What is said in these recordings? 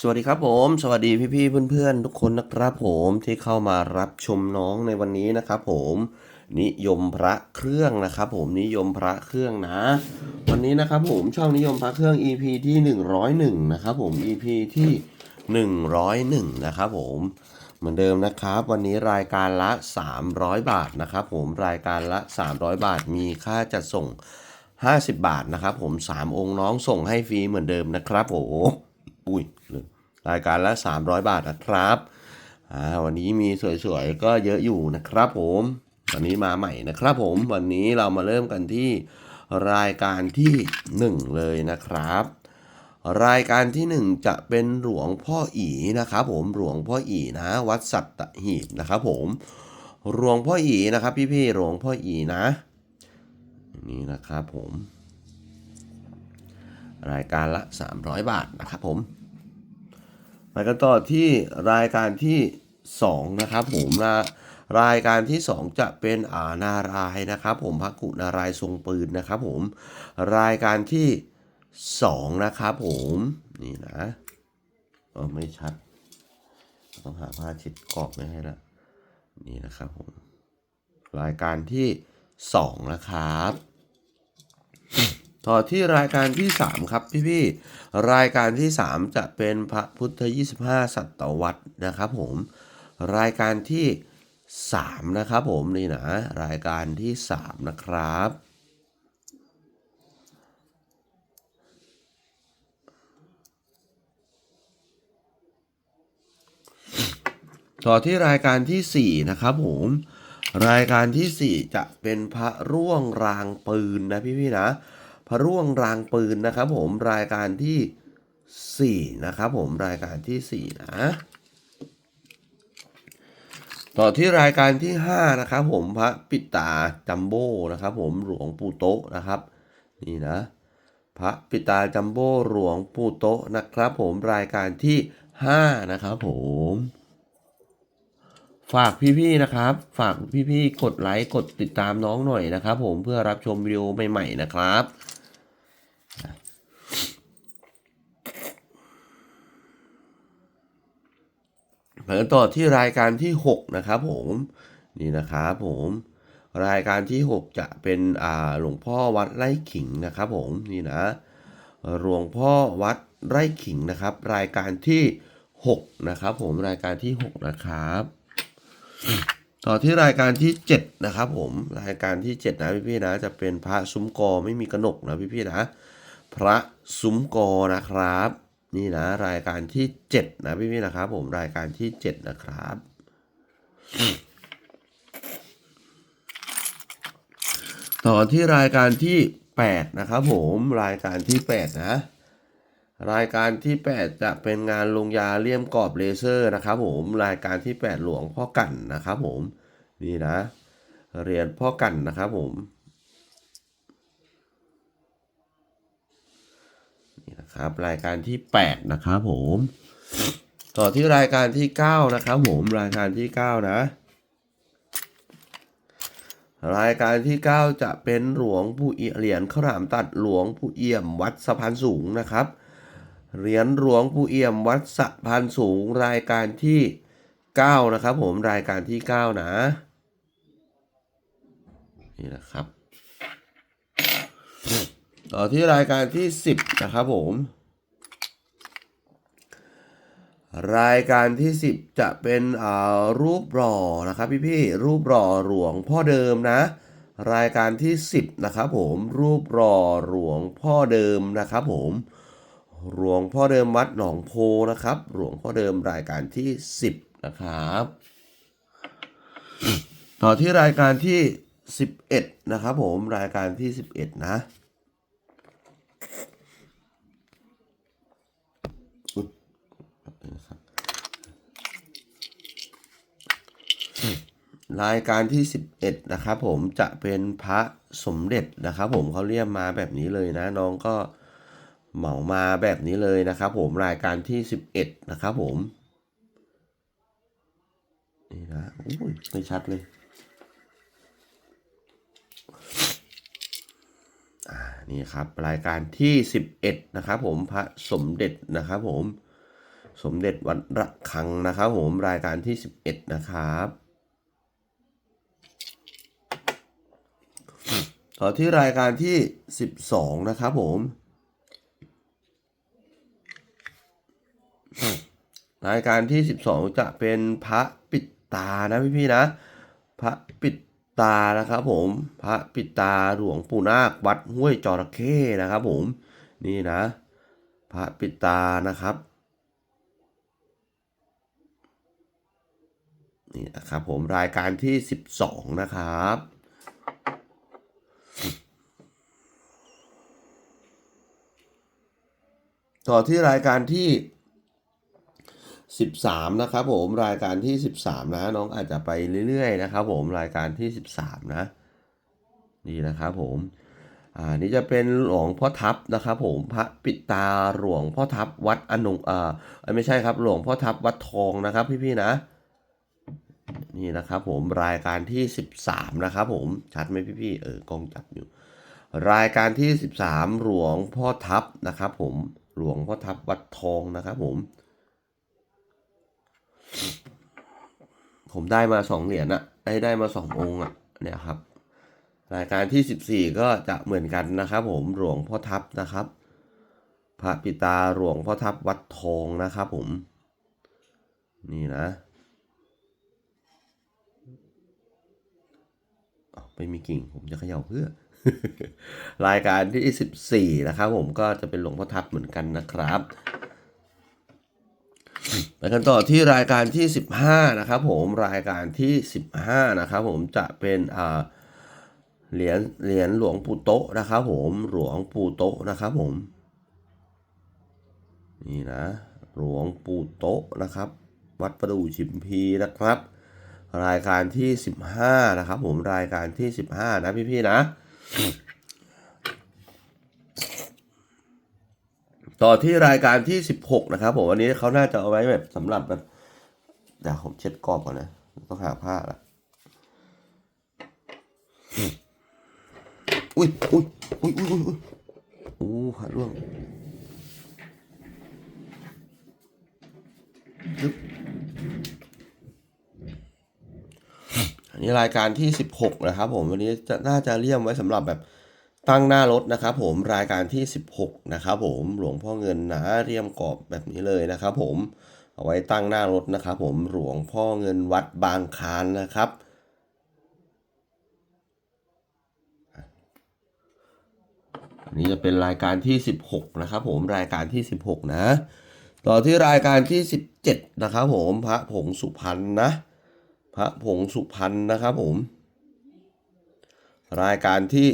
สวัสดีครับผม สวัสดีพี่ๆเพื่อนๆ ทุกคนนะครับผมที่เข้ามารับชมน้องในวันนี้นะครับผมนิยมพระเครื่องนะครับผมนิยมพระเครื่องนะ วันนี้นะครับผมช่องนิยมพระเครื่อง EP ที่ 101นะครับผม EP ที่ 101นะครับผมเหมือนเดิมนะครับ วันนี้รายการละ 300 บาทนะครับผมรายการละ 300 บาทมีค่าจัดส่ง 50 บาทนะครับผม3องค์น้องส่งให้ฟรีเหมือนเดิมนะครับผมอุ้ย รายการละ 300 บาทนะครับวันนี้มีสวยๆก็เยอะอยู่นะครับผมวันนี้มาใหม่นะครับผมวันนี้เรามาเริ่มกันที่รายการที่ 1 เลยนะครับ รายการที่ 1 จะเป็นหลวงพ่ออีนะครับผมหลวงพ่ออีนะวัดสัตหีบนะครับผมหลวงพ่ออีนะครับ พี่ๆหลวงพ่ออีนะนี่นะครับผม รายการละ 300 บาทนะครับผม ไปกันต่อที่รายการที่ 2 นะครับผมนะรายการที่ 2 จะเป็นอ่านารายนะครับ ผมพระกุนารายทรงปืนนะครับผมรายการที่2นะครับผมนี่นะเออไม่ชัด ต้องหาผ้าชิดกรอบไม่ให้ละนี่นะครับผมรายการที่ 2 นะครับ ต่อที่รายการที่ 3 ครับพี่ๆรายการที่ 3 จะเป็นพระพุทธ 25 สัตวรรษนะครับผมรายการที่ 3 นะครับผมนี่นะรายการที่ 3 นะครับต่อที่รายการที่ 4 นะครับผม รายการที่ 4 จะเป็นพระร่วงรางปืนนะพี่ๆนะ พระร่วงรางปืนนะครับผมรายการที่ 4 นะครับผมรายการที่ 4 นะ ต่อที่รายการที่ 5 นะครับผมพระปิตาจัมโบ้นะครับผมหลวงปู่โตะนะครับ นี่นะ พระปิตาจัมโบ้หลวงปู่โตะนะครับ ผมรายการที่ 5 นะครับผมฝากพี่ๆนะครับ ฝากพี่ๆกดไลค์กดติดตามน้องหน่อยนะครับ ผมเพื่อรับชมวิดีโอใหม่ๆนะครับ ไปกันต่อที่รายการที่ 6 นะครับผมนี่นะครับผมรายการที่ 6 จะเป็นอ่าหลวงพ่อวัดไร่ขิงนะครับผมนี่นะหลวงพ่อวัดไร่ขิงนะครับ รายการที่ 6 นะครับ ผมรายการที่ 6 นะครับ ต่อที่รายการที่ 7 นะครับผมรายการที่ 7 นะพี่ๆนะ จะเป็นพระซุ้มกอไม่มีกระหนกนะพี่ๆนะ พระซุ้มกอนะครับ นี่นะรายการที่ 7 นะพี่ๆนะครับผมรายการที่ 7 นะครับ ต่อที่รายการที่ 8 นะครับผมรายการที่ 8 นะ รายการที่ 8 จะเป็นงานลงยาเลี่ยมกรอบเลเซอร์นะครับผมรายการที่ 8 หลวงพ่อกันนะครับผมนี่นะ เหรียญพ่อกันนะครับผม นะครับ รายการที่ 8 นะครับผม ต่อที่รายการที่ 9 นะครับผม รายการที่ 9 นะ รายการที่ 9 จะเป็นหลวงปู่เอี่ยเหรียญข้าวหลามตัดหลวงปู่เอี่ยมวัดสะพานสูงนะครับเหรียญหลวงปู่เอี่ยมวัดสะพานสูงรายการที่ 9 นะครับผมรายการที่ 9 นะ นี่นะครับ ต่อที่รายการที่ 10 นะครับผม รายการที่ 10 จะเป็นอ่ารูปหล่อนะครับพี่ๆรูปหล่อหลวงพ่อเดิมนะ รายการที่ 10 นะครับผมรูปหล่อหลวงพ่อเดิมนะครับผมหลวงพ่อเดิมวัดหนองโพนะครับ หลวงพ่อเดิมรายการที่ 10 นะครับ ต่อที่รายการที่ 11 นะครับผมรายการที่ 11 นะอุ๊ยแป๊บ นะครับรายการที่ 11 นะครับผมจะเป็นพระสมเด็จนะครับผมเขาเรียกมาแบบนี้เลยนะน้องก็เหมามาแบบนี้เลยนะครับผมรายการที่ 11 นะครับผมนี่นะอุ้ยไม่ชัดเลยนี่ครับรายการที่ 11 นะครับผมพระสมเด็จนะครับผม สมเด็จวัดระฆังนะครับผมรายการที่ 11 นะครับต่อที่รายการที่ 12 นะครับผม รายการที่ 12 จะเป็นพระปิดตานะพี่ๆนะ พระปิดตานะครับผม พระปิดตาหลวงปู่นาควัดห้วยจระเข้นะครับผม นี่นะ พระปิดตานะครับ นี่นะครับผมรายการที่ 12 นะครับ ต่อที่รายการที่ 13 นะครับผมรายการที่ 13 นะ น้องอาจจะไปเรื่อยๆ นะครับผมรายการที่ 13 นะ นี่นะครับผมอ่านี่จะเป็นหลวงพ่อทับนะครับผมพระปิดตาหลวงพ่อทับวัดอนงอ่าเอ้ยไม่ใช่ครับหลวงพ่อทับวัดทองนะครับพี่ๆนะ นี่นะครับผมรายการที่ 13 นะครับผมชัดไหมพี่ๆเออกล้องจับอยู่ รายการที่ 13 หลวงพ่อทับนะครับผมหลวงพ่อทับวัดทองนะครับผม ผมได้มาสองเหรียญอะได้ได้มาสององค์อะเนี่ยครับ รายการที่ 14 ก็จะเหมือนกันนะครับ ผมหลวงพ่อทับนะครับ พระปิตาหลวงพ่อทับวัดทองนะครับผม นี่นะอ้าว ไม่มีกิ่ง ผมจะเขย่าเพื่อ รายการที่ 14 นะครับผมก็จะเป็นหลวงพ่อทับเหมือนกันนะครับไปกันต่อที่รายการที่ 15 นะครับผมรายการที่ 15 นะครับผมจะเป็นอ่าเหรียญเหรียญหลวงปู่โตะนะครับผมหลวงปู่โตะนะครับผม นี่นะ หลวงปู่โตะนะครับ วัดประดู่ชิมพีนะครับ รายการที่ 15 นะครับผมรายการที่ 15 นะพี่ๆนะ ต่อที่รายการที่ 16 นะครับผมอันนี้เขาน่าจะเอาไว้แบบสำหรับแบบเดี๋ยวผมเช็ดกรอบก่อนนะ ต้องหาผ้าละอุ้ยอุ้ยอุ้ยอุ้ยอุ้ยอุ้ยโอ้ผ้าร่วงยึบ อันนี้รายการที่ 16 นะครับผมวันนี้จะน่าจะเลี่ยมไว้สำหรับแบบตั้งหน้ารถนะครับผมรายการที่ 16 นะครับผมหลวงพ่อเงินนะเรียมกรอบแบบนี้เลยนะครับผมเอาไว้ตั้งหน้ารถนะครับผมหลวงพ่อเงินวัดบางคานนะครับอันนี้จะเป็นรายการที่ 16 นะครับผมรายการที่ 16 นะ ต่อที่รายการที่ 17 นะครับผมพระผงสุพรรณนะ พระผงสุพรรณนะครับผม รายการที่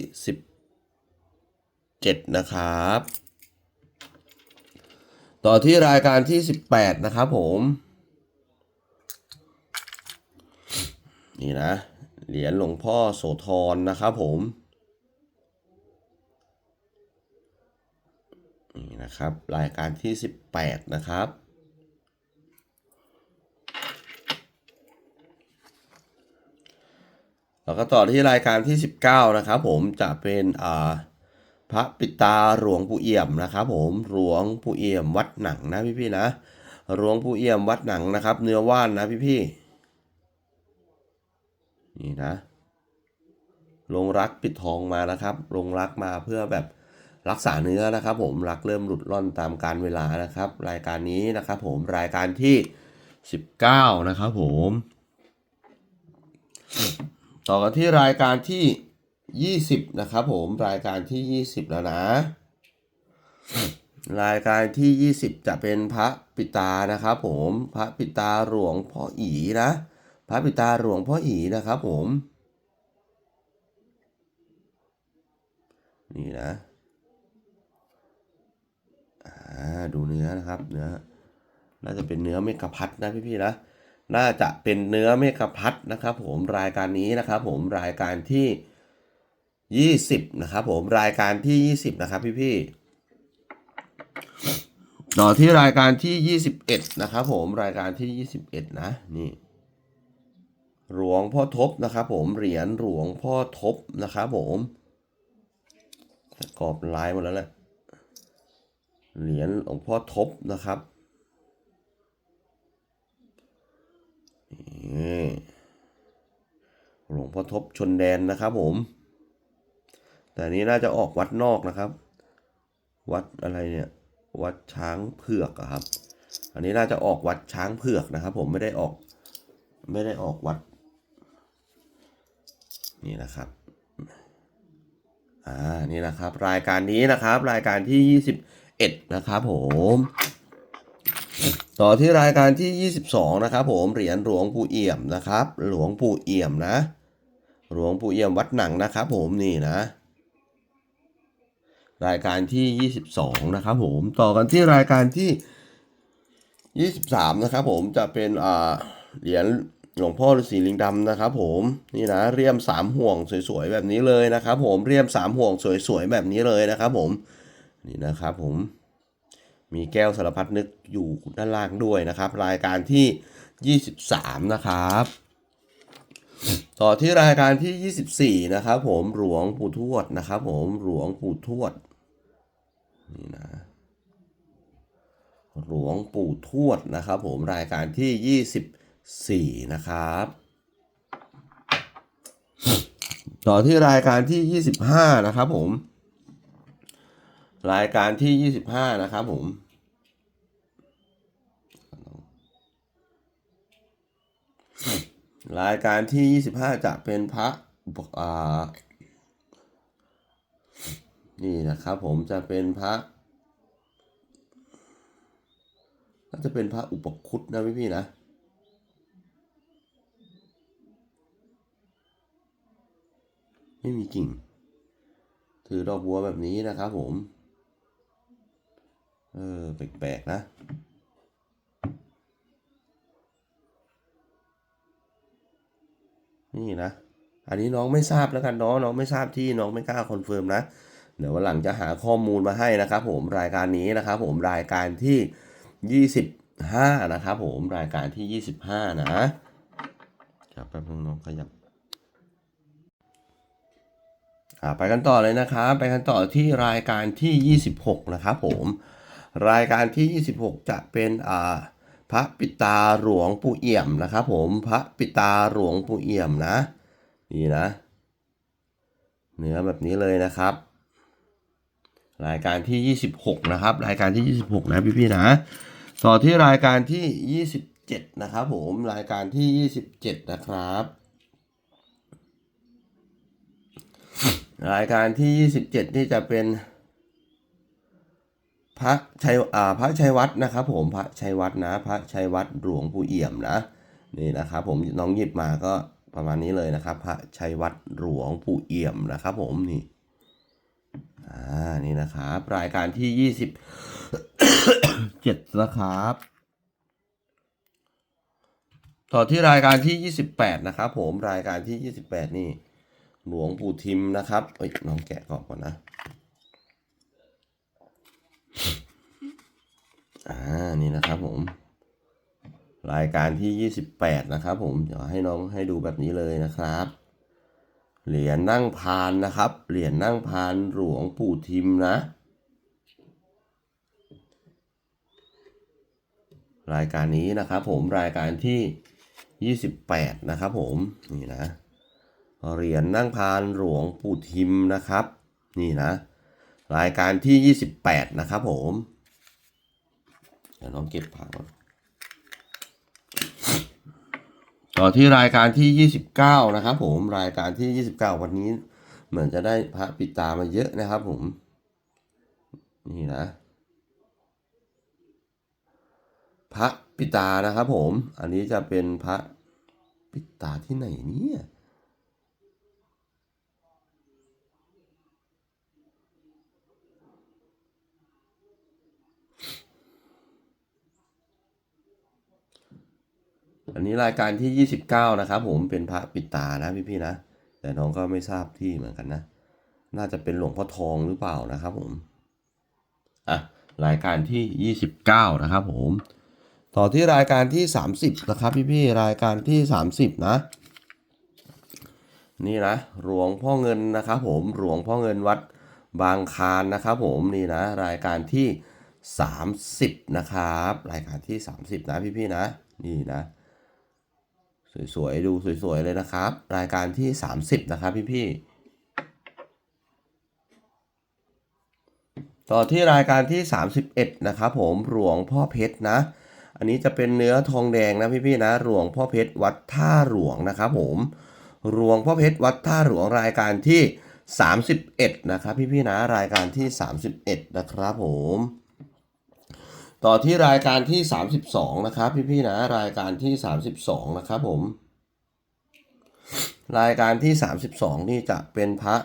10 7นะครับ ต่อที่รายการที่18นะครับผม นี่นะ เหรียญหลวงพ่อโสธรนะครับผม นี่นะครับ รายการที่18นะครับ แล้วก็ต่อที่รายการที่ 19 นะครับผมจะเป็นอ่าพระปิตาหลวงปู่เอี่ยมนะครับผมหลวงปู่เอี่ยมวัดหนังนะพี่ๆนะหลวงปู่เอี่ยมวัดหนังนะครับ เนื้อว่านนะพี่ๆนี่นะ ลงรักปิดทองมานะครับ ลงรักมาเพื่อแบบรักษาเนื้อนะครับ ผมรักเริ่มหลุดล่อนตามการเวลานะครับ รายการนี้นะครับ ผมรายการที่ 19 นะครับผม ต่อกันที่รายการที่ 20 นะครับผมรายการที่ 20 แล้วนะ รายการที่ 20 จะเป็นพระปิตานะครับผมพระปิตาหลวงพ่ออีนะ พระปิตาหลวงพ่ออีนะครับผมนี่นะดูเนื้อนะครับเนื้อน่าจะเป็นเนื้อเมกะพัดนะพี่ๆนะ น่าจะเป็นเนื้อเมกะพัดนะครับผมรายการนี้นะครับผมรายการที่ 20 นะครับผมรายการที่ 20 นะครับพี่ๆต่อที่รายการที่ 21 นะครับผมรายการที่ 21 นะนี่หลวงพ่อทบนะครับผมเหรียญหลวงพ่อทบนะครับผมกรอบลายหมดแล้วแหละเหรียญหลวงพ่อทบนะครับ หล วงพ่อทบชนแดนนะครับผม แต่นี้น่าจะออกวัดนอกนะครับ วัดอะไรเนี่ย วัดช้างเผือกครับ อันนี้น่าจะออกวัดช้างเผือกนะครับ ผมไม่ได้ออก ไม่ได้ออกวัด นี่นะครับอ่านี่นะครับ รายการนี้นะครับ รายการที่ 21 นะครับผม ต่อที่รายการที่ 22 นะครับผมเหรียญหลวงปู่เอี่ยมนะครับ หลวงปู่เอี่ยมนะ หลวงปู่เอี่ยมวัดหนังนะครับผมนี่นะ รายการที่ 22 นะครับผมต่อกันที่รายการที่ 23 นะครับผมจะเป็นอ่าเหรียญหลวงพ่อฤาษีลิงดำนะครับผมนี่นะเรียมสามห่วงสวยๆแบบนี้เลยนะครับผมเรียมสามห่วงสวยๆแบบนี้เลยนะครับผมนี่นะครับผมมีแก้วสารพัดนึกอยู่ด้านล่างด้วยนะครับ รายการที่ 23 นะครับ ต่อที่รายการที่ 24 นะครับผมหลวงปู่ทวดนะครับผมหลวงปู่ทวดนี่นะหลวงปู่ทวดนะครับผมรายการที่ 24 นะครับ ต่อที่รายการที่ 25 นะครับผม รายการที่ 25 นะครับผม รายการที่ 25 จะเป็นพระอุปอ่านี่นะครับผมจะเป็นพระน่าจะเป็นพระอุปคุตนะพี่พี่ๆนะไม่มีกิ่ง ถือดอกบัวแบบนี้นะครับผม เออ แปลกๆนะ นี่นะ อันนี้น้องไม่ทราบแล้วกันเนาะน้องไม่ทราบที่น้องไม่กล้าคอนเฟิร์มนะ เดี๋ยววันหลังจะหาข้อมูลมาให้นะครับผมรายการนี้นะครับผมรายการที่ 25 นะครับผมรายการที่ 25 นะครับแป๊บนึงน้องขยับอ่าไปกันต่อเลยนะครับไปกันต่อที่รายการที่ 26 นะครับผมรายการที่ 26 จะเป็นอ่า พระปิตาหลวงปู่เอี่ยมนะครับผมพระปิตาหลวงปู่เอี่ยมนะนี่นะ เนื้อแบบนี้เลยนะครับ รายการที่ 26 นะครับ รายการที่ 26 นะพี่ๆนะต่อที่รายการที่ 27 นะครับผมรายการที่ 27 นะครับ รายการที่ 27 นี่จะเป็น พระชัยอ่าพระชัยวัดนะครับผมพระชัยวัดนะ พระชัยวัดหลวงปู่เอี่ยมนะนี่นะครับผมน้องหยิบมาก็ประมาณนี้เลยนะครับ พระชัยวัดหลวงปู่เอี่ยมนะครับผมนี่อ่านี่นะครับรายการที่ยี่สิบเจ็ดนะครับ ต่อที่รายการที่ยี่สิบแปดนะครับผมรายการที่ยี่สิบแปดนี่หลวงปู่ทิมนะครับเอ้ยน้องแกะก่อนก่อนนะ อ่านี่นะครับผม รายการที่ยี่สิบแปดนะครับผมเดี๋ยวให้น้องให้ดูแบบนี้เลยนะครับ เหรียญนั่งพานนะครับ เหรียญนั่งพานหลวงปู่ทิมนะ รายการนี้นะครับผมรายการที่ 28 นะครับผมนี่นะเหรียญนั่งพานหลวงปู่ทิมนะครับ นี่นะ รายการที่ 28 นะครับผม ดี๋ยวน้องเก็บผักก่อนต่อที่รายการที่ 29 นะครับผมรายการที่ 29 วันนี้ เหมือนจะได้พระปิดตามาเยอะนะครับผม นี่นะ พระปิตานะครับผม อันนี้จะเป็นพระปิตาที่ไหนเนี่ย อันนี้รายการที่ 29 นะครับผมเป็นพระปิดตานะพี่ๆนะ แต่น้องก็ไม่ทราบที่เหมือนกันนะ น่าจะเป็นหลวงพ่อทองหรือเปล่านะครับผมอะรายการที่ 29 นะครับผม ต่อที่รายการที่ 30 นะครับพี่ๆรายการที่ 30 นะ นี่นะหลวงพ่อเงินนะครับผมหลวงพ่อเงินวัดบางคานนะครับผมนี่นะ รายการที่ 30 นะครับ รายการที่ 30 นะพี่ๆนะ นี่นะ สวยๆ ดูสวยๆ เลยนะครับ รายการที่ 30 นะครับพี่ๆ ต่อที่รายการที่ 31 นะครับผมหลวงพ่อเพชรนะ อันนี้จะเป็นเนื้อทองแดงนะพี่ๆนะหลวงพ่อเพชรวัดท่าหลวงนะครับผมหลวงพ่อเพชรวัดท่าหลวงรายการที่ 31 นะครับพี่ๆนะรายการที่ 31 นะครับผม ต่อที่รายการที่ 32 นะครับ พี่ๆนะรายการที่ 32 นะครับผม รายการที่ 32 นี่จะเป็นพระ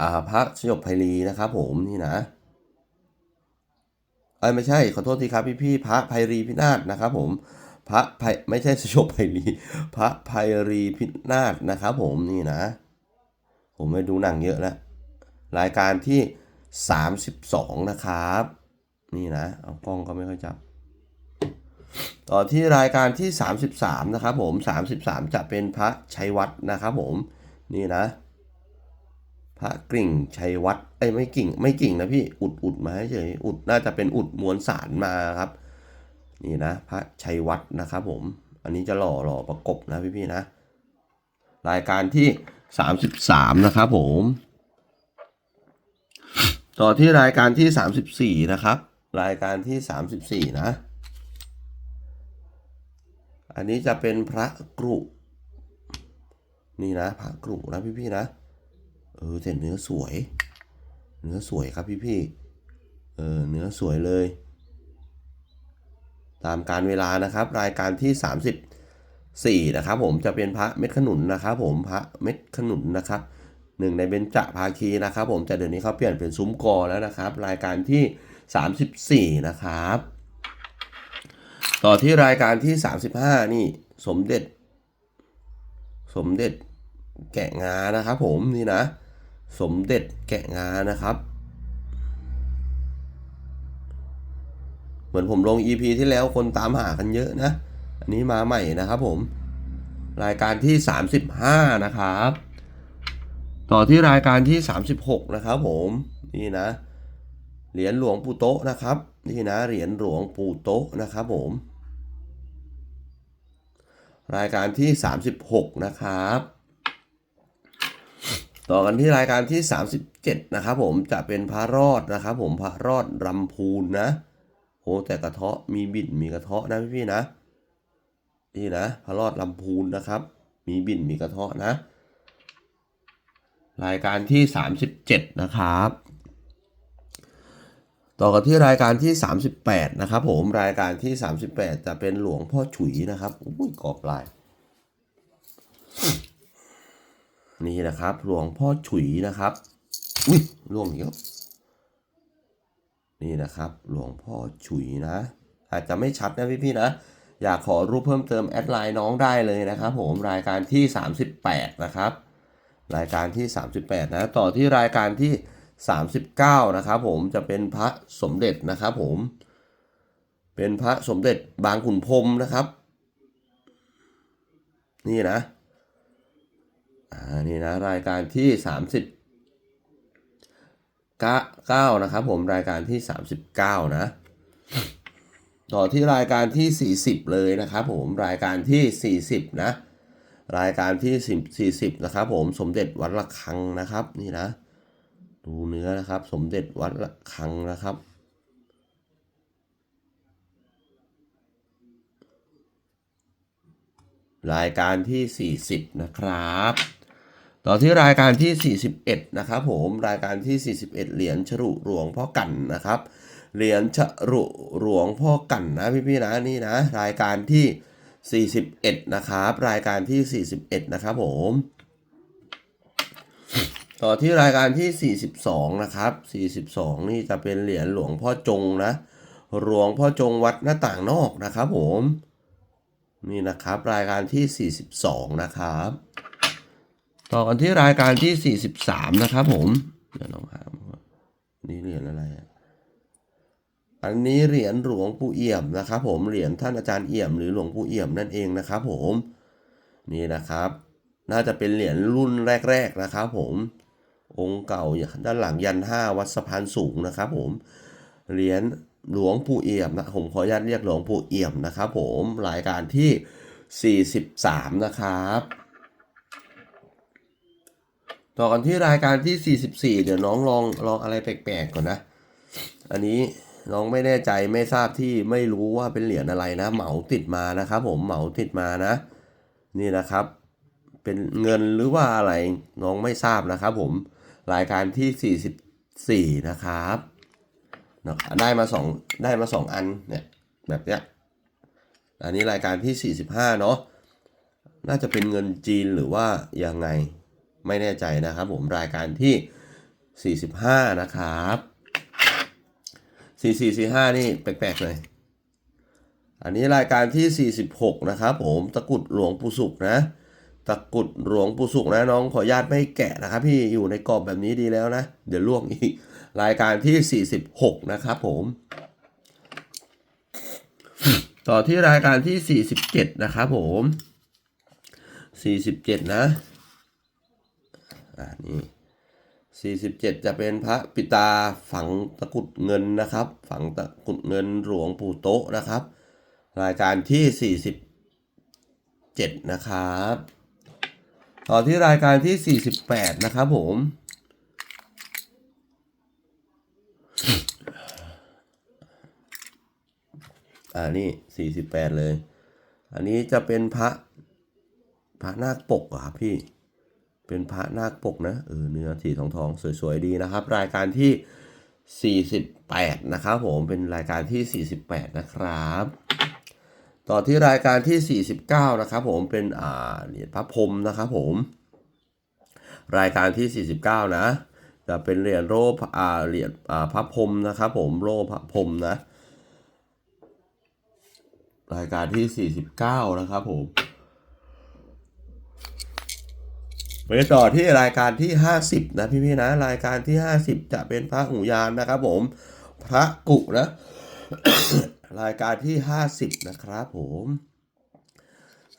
อาพระสยบไพรีนะครับ ผมนี่นะเอ้ไม่ใช่ขอโทษทีครับพี่ๆพระไพรีพินาศนะครับ ผม พระไพไม่ใช่สยบไพรีพระไพรีพินาศนะครับ ผมนี่นะ ผมไม่ดูหนังเยอะแล้วรายการที่ 32 นะครับ นี่นะ เอากล้องก็ไม่ค่อยจับ ต่อที่รายการที่ 33 นะครับผม 33 จะเป็นพระชัยวัฒนะครับผม นี่นะ พระกริ่งชัยวัฒน์เอ้ไม่กิ่ง ไม่กิ่งนะพี่อุดอุดมาเฉยอุดน่าจะเป็นอุดมวลสารมาครับ นี่นะ พระชัยวัฒนะครับผม อันนี้จะหล่อหล่อประกบนะพี่ๆนะ รายการที่ 33 นะครับผม ต่อที่รายการที่ 34 นะครับ รายการที่ 34 นะ อันนี้จะเป็นพระกรุ นี่นะ พระกรุนะพี่ๆนะ เออแต่เนื้อสวย เนื้อสวยครับพี่ๆ เออเนื้อสวยเลย ตามการเวลานะครับ รายการที่ 34 นะครับผมจะเป็นพระเม็ดขนุนนะครับผมพระเม็ดขนุนนะครับหนึ่งในเบญจภาคีนะครับผมแต่เดี๋ยวนี้เขาเปลี่ยนเป็นซุ้มกอแล้วนะครับ รายการที่ 34 นะครับ ต่อที่รายการที่ 35 นี่สมเด็จ สมเด็จแกะงานะครับผมนี่นะ สมเด็จแกะงานะครับ เหมือนผมลง EP ที่แล้วคนตามหากันเยอะนะ อันนี้มาใหม่นะครับผม รายการที่ 35 นะครับ ต่อที่รายการที่ 36 นะครับผม นี่นะ เหรียญหลวงปู่โตะนะครับ นี่นะเหรียญหลวงปู่โตะนะครับผม รายการที่ 36 นะครับ ต่อกันที่รายการที่ 37 นะครับผมจะเป็นพระรอดนะครับผมพระรอดรำพูนนะโอ้แต่กระเทาะมีบิดมีกระเทาะนะพี่ๆนะนี่นะพระรอดลำพูนนะครับ มีบินมีกระเทาะนะ รายการที่ 37 นะครับ ต่อกันที่รายการที่ 38 นะครับผมรายการที่ 38 จะเป็นหลวงพ่อฉุยนะครับอุ้ยกรอบลาย นี่นะครับ หลวงพ่อฉุยนะครับอุ้ยล่วงอีกแล้วนี่นะครับ หลวงพ่อฉุยนะ อาจจะไม่ชัดนะพี่ๆนะ อยากขอรูปเพิ่มเติมแอดไลน์น้องได้เลยนะครับผมรายการที่ 38 นะครับ รายการที่ 38 นะ ต่อที่รายการที่ 39นะครับผมจะเป็นพระสมเด็จนะครับผม เป็นพระสมเด็จบางขุนพรมนะครับ นี่นะอ่านี่นะรายการที่ 30 9นะครับผมรายการที่ 39 นะ ต่อที่รายการที่ 40 เลยนะครับผมรายการที่ 40 นะ รายการที่ 40 นะครับผมสมเด็จวัดระฆังนะครับนี่นะ ดูเนื้อนะครับ สมเด็จวัดระฆังนะครับ รายการที่ 40 นะครับ ต่อที่รายการที่ 41 นะครับ ผมรายการที่ 41 เหรียญฉรุหลวงพ่อกันนะครับ เหรียญฉรุหลวงพ่อกันนะพี่ๆนะนี่นะ รายการที่ 41 นะครับ รายการที่ 41 นะครับผม ต่อที่รายการที่ 42 นะครับ 42 นี่จะเป็นเหรียญหลวงพ่อจงนะ หลวงพ่อจงวัดหน้าต่างนอกนะครับผม นี่นะครับรายการที่ 42 นะครับ ต่อกันที่รายการที่ 43 นะครับผม เดี๋ยวลองหาว่านี่เหรียญอะไรอะอันนี้เหรียญหลวงปู่เอี่ยมนะครับ ผม เหรียญท่านอาจารย์เอี่ยมหรือหลวงปู่เอี่ยมนั่นเองนะครับ ผม นี่นะครับ น่าจะเป็นเหรียญรุ่นแรก ๆนะครับ ผม องค์เก่าด้านหลังยันห้าวัดสะพานสูงนะครับผมเหรียญหลวงปู่เอี่ยมนะผมขออนุญาตเรียกหลวงปู่เอี่ยมนะครับผมรายการที่ 43 นะครับ ต่อกันที่รายการที่ 44 เดี๋ยวน้องลองลองอะไรแปลกๆก่อนนะ อันนี้น้องไม่แน่ใจไม่ทราบที่ไม่รู้ว่าเป็นเหรียญอะไรนะ เหมาติดมานะครับ ผมเหมาติดมานะ นี่นะครับ เป็นเงินหรือว่าอะไรน้องไม่ทราบนะครับ ผม รายการที่ 44 นะครับนะได้มาสองได้มาสองอันเนี่ยแบบเนี้ยอันนี้รายการที่ 45 เนาะน่าจะเป็นเงินจีนหรือว่ายังไงไม่แน่ใจนะครับผมรายการที่ 45 นะครับ4445 นี่แปลกๆเลยอันนี้รายการที่ 46 นะครับผมตะกุดหลวงปู่สุขนะ ตะกุดหลวงปู่สุขนะน้องขออนุญาตไม่แกะนะครับ พี่อยู่ในกรอบแบบนี้ดีแล้วนะ เดี๋ยวล่วงอีก รายการที่ 46 นะครับผม ต่อที่รายการที่ 47 นะครับผม 47 นะอ่านี่47 จะเป็นพระปิตาฝังตะกุดเงินนะครับ ฝังตะกุดเงินหลวงปู่โต๊ะนะครับ รายการที่ 47 นะครับ ต่อที่รายการที่ 48 นะครับผม อ่านี่ 48 เลย อันนี้จะเป็นพระ พระนาคปกอครับพี่ เป็นพระนาคปกนะ เออ เนื้อสีทองทองๆสวย ๆ ดีนะครับ รายการที่ 48 นะครับผม เป็นรายการที่ 48 นะครับ ต่อที่รายการที่ 49 นะครับผมเป็นอ่าเหรียญพระพรมนะครับผม รายการที่ 49 นะ จะเป็นเหรียญโล่อ่าเหรียญอ่าพระพรมนะครับผมโลพระพรมนะ รายการที่ 49 นะครับผมไปต่อที่รายการที่ 50 นะพี่ๆนะ รายการที่ 50 จะเป็นพระหูยานนะครับผม พระกุนะ รายการที่ 50 นะครับผม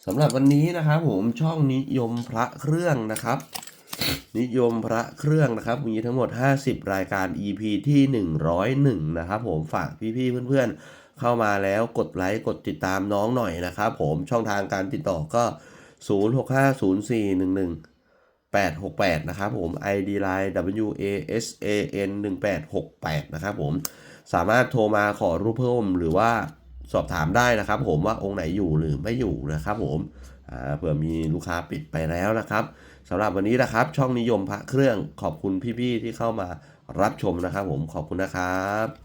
สำหรับวันนี้นะครับผมช่องนิยมพระเครื่องนะครับ นิยมพระเครื่องนะครับมีทั้งหมด 50 รายการ EP ที่ 101 นะครับผมฝากพี่ๆเพื่อนๆ เข้ามาแล้วกดไลค์กดติดตามน้องหน่อยนะครับผมช่องทางการติดต่อก็ 065041 868 นะครับผม ID line W A S A N 1868 นะครับผม สามารถโทรมาขอรูปเพิ่มหรือว่าสอบถามได้นะครับ ผมว่าองค์ไหนอยู่หรือไม่อยู่นะครับ ผมเผื่อมีลูกค้าปิดไปแล้วนะครับสำหรับวันนี้นะครับ ช่องนิยมพระเครื่องขอบคุณพี่ๆที่เข้ามารับชมนะครับ ผมขอบคุณนะครับ